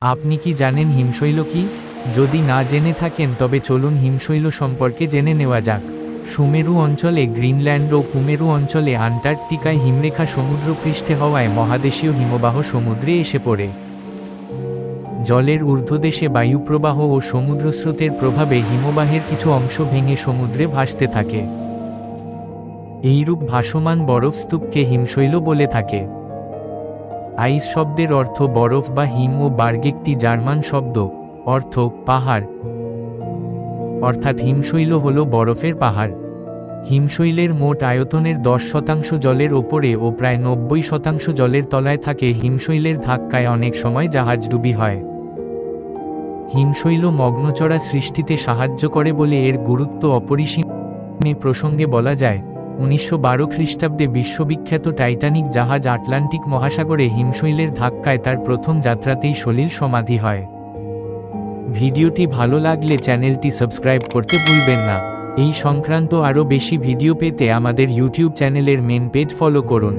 আপনি কি জানেন হিমশৈল কি? যদি না জেনে থাকেন, তবে চলুন হিমশৈল সম্পর্কে জেনে নেওয়া যাক। সুমেরু অঞ্চলে গ্রিনল্যান্ড ও কুমেরু অঞ্চলে আন্টার্কটিকায় হিমরেখা সমুদ্রপৃষ্ঠে হওয়ায় মহাদেশীয় হিমবাহ সমুদ্রে এসে পড়ে। জলের ঊর্ধ্বদেশে বায়ুপ্রবাহ ও সমুদ্রস্রোতের প্রভাবে হিমবাহের কিছু অংশ ভেঙে সমুদ্রে ভাসতে থাকে। এইরূপ ভাসমান বরফস্তূপকে হিমশৈল বলে থাকে। আইস শব্দের অর্থ বরফ বা হিম ও বার্গ একটি জার্মান শব্দ, অর্থ পাহাড়। অর্থাৎ হিমশৈল হল বরফের পাহাড়। হিমশৈলের মোট আয়তনের দশ শতাংশ জলের ওপরে ও প্রায় নব্বই শতাংশ জলের তলায় থাকে হিমশৈলের ধাক্কায় অনেক সময় জাহাজডুবি হয়। হিমশৈল মগ্নচড়া সৃষ্টিতে সাহায্য করে বলে এর গুরুত্ব অপরিসীম প্রসঙ্গে বলা যায়। উনিশশো বারো খ্রিস্টাব্দে বিশ্ববিখ্যাত টাইটানিক জাহাজ আটলান্টিক মহাসাগরে হিমশৈলের ধাক্কায় তার প্রথম যাত্রাতেই সলিল সমাধি হয়। ভিডিওটি ভালো লাগলে চ্যানেলটি সাবস্ক্রাইব করতে ভুলবেন না। এই সংক্রান্ত আরও বেশি ভিডিও পেতে আমাদের ইউটিউব চ্যানেলের মেন পেজ ফলো করুন।